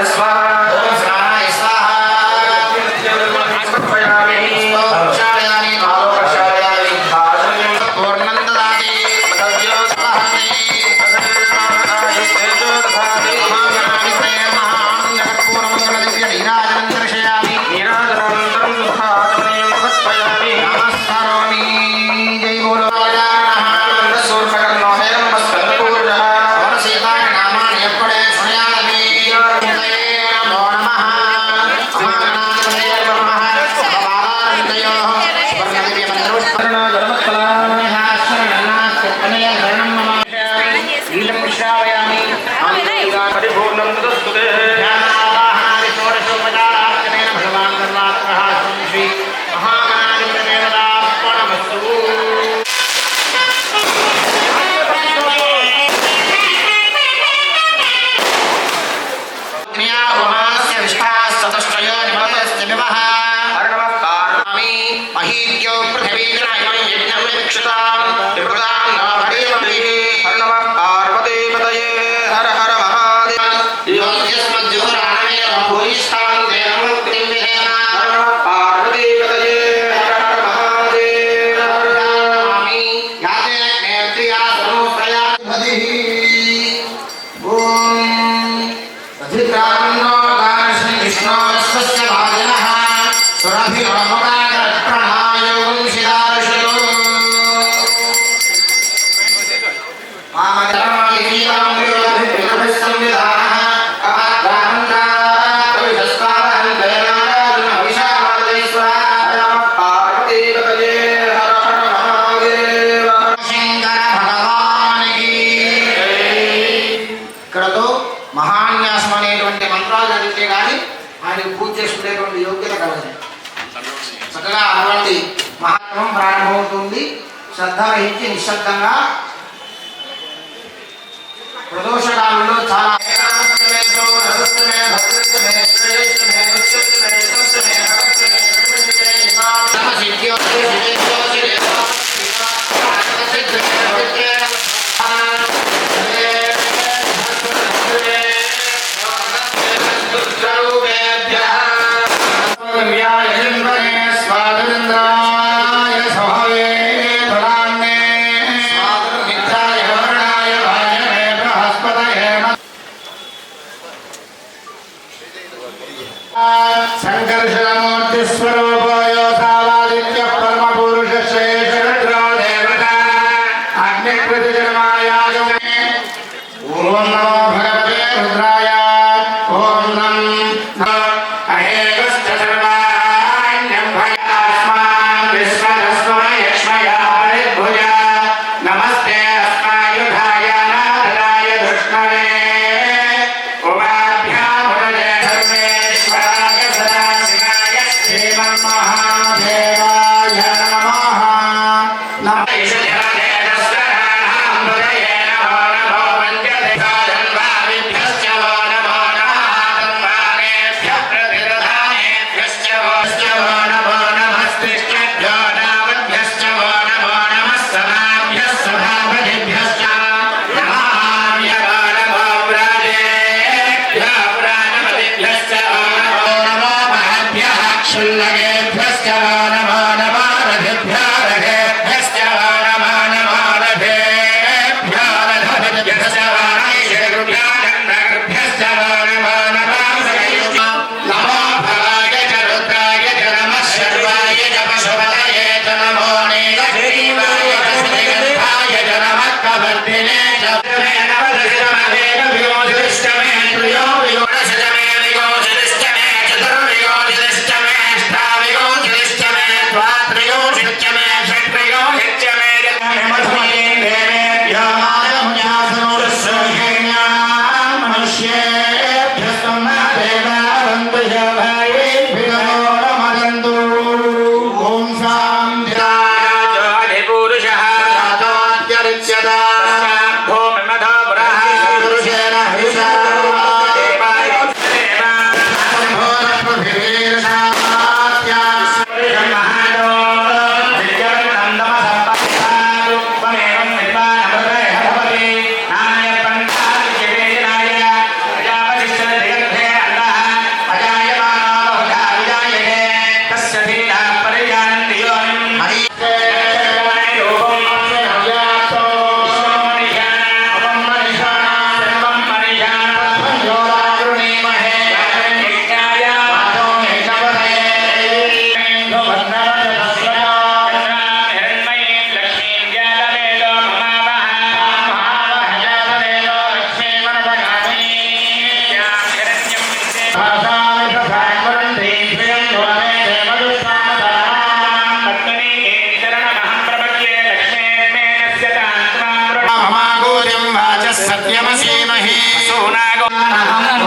is fine. శ్రీరామో దాని శ్రీ విష్ణు విశ్వస్య భాజన ప్రణా మహాన్యాసం అనేటువంటి మంత్రాలు జరిగితే కానీ ఆయనకు పూజ చేసుకునేటువంటి యోగ్యత కలదు చక్కగా అటువంటి మహాత్మం ప్రారంభమవుతుంది. శ్రద్ధ వహించి నిశ్శబ్దంగా ప్రదోషకాలంలో చాలా भगवान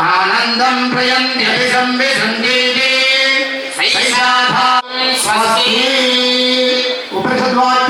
ఆనందం ప్రయంత్యభిసంబి సంగీతి ఉపనిషద్వాక్య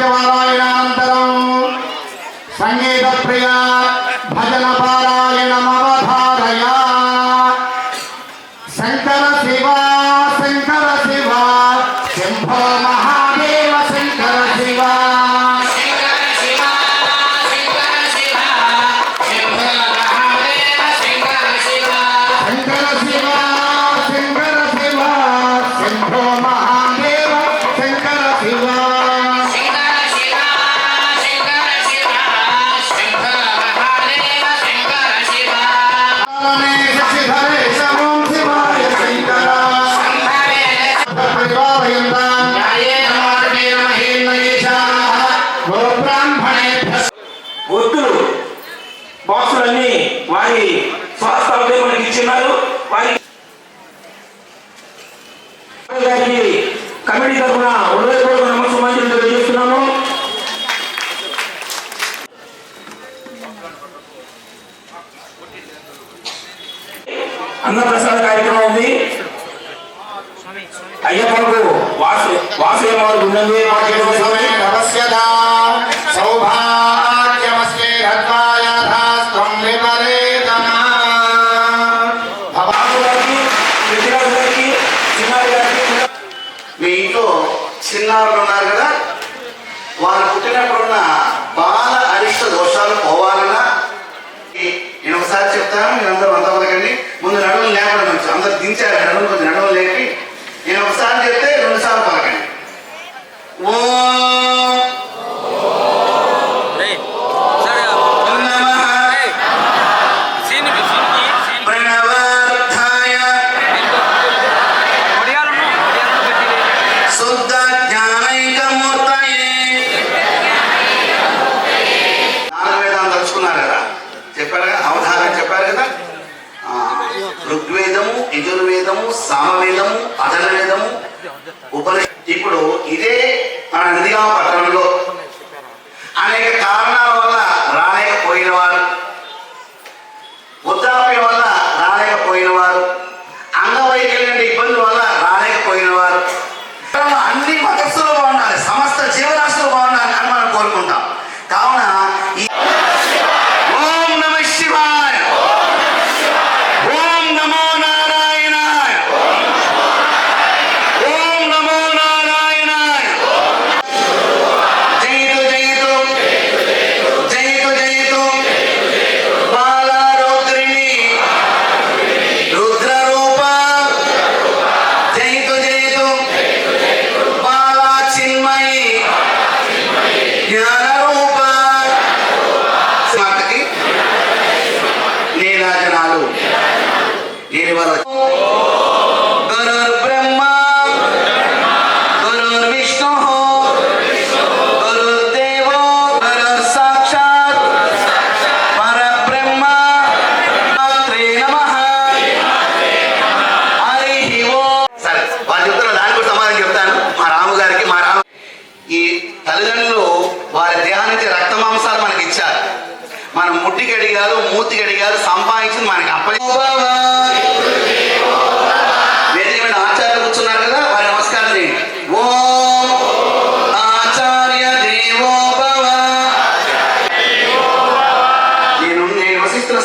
వారి స్వాస్థాన్ని మనకి ఇచ్చినారు వారి కమిటీ తరఫున తెలియజేస్తున్నాము. అన్నప్రసాద కార్యక్రమం ఉంది. అయ్యప్పకు వాసు వాసు వారు చిన్నారులు ఉన్నారు కదా వారు పుట్టినప్పుడున్న బాల అరిష్ట దోషాలు పోవాలన్నా నేను ఒకసారి చెప్తాను మీరు అందరూ అంత వదకండి ముందు నడువులు లేపడం మంచి అందరు దించారు నడువులు కొంచెం నడువులు లేపి. నేను ఒకసారి చెప్తే రెండుసార్లు పలకండి. ఓ వృద్ధాప్యం వల్ల రాలేకపోయిన వారు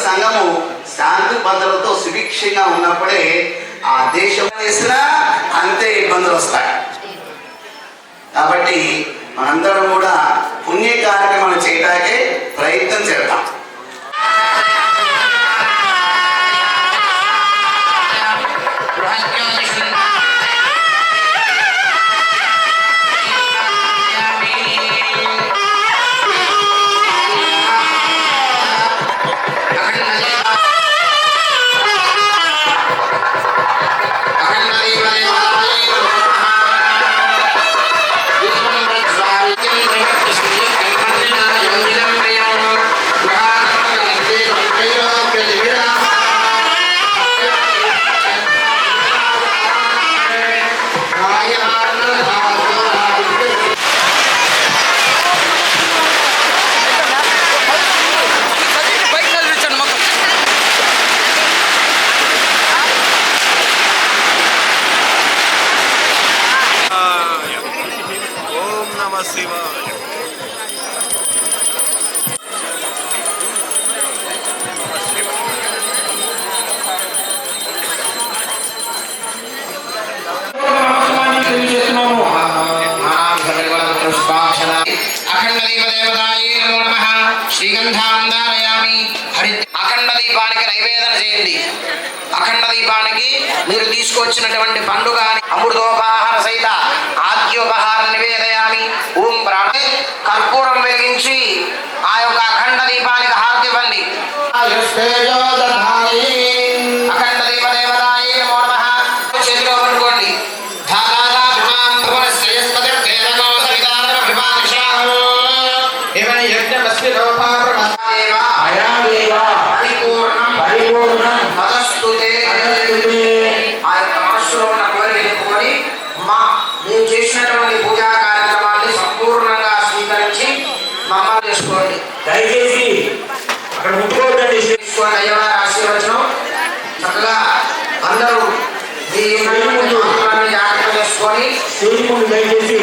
సంఘము శాంతి బంధులతో సుభిక్షంగా ఉన్నప్పుడే ఆ దేశం వేసినా అంతే ఇబ్బందులు వస్తాయి. కాబట్టి మనందరం కూడా పుణ్య కార్యక్రమాలు చేయడానికి ప్రయత్నం చేద్దాం. శ్రీగంధాంధారయామి హరి అఖండ దీపానికి నైవేదన చేయండి. అఖండ దీపానికి మీరు తీసుకొచ్చినటువంటి పండు కానీ సహిత ఆద్యోపహార నివేదయామి. ఓం ప్రాణ కర్పూరం వెలిగించి ఆ యొక్క అఖండ దీపానికి హారతి ఇవ్వండి. అఖండ దీప దేవతాయ నమో నమ. చేతిలో పట్టుకోండి. శ్రేయస్పతి యజ్ఞమస్మి రూపాన్ని తీసుకోండి అయ్యవారి ఆశీర్వచనం. చక్కగా అందరూ జాగ్రత్త చేసుకొని దయచేసి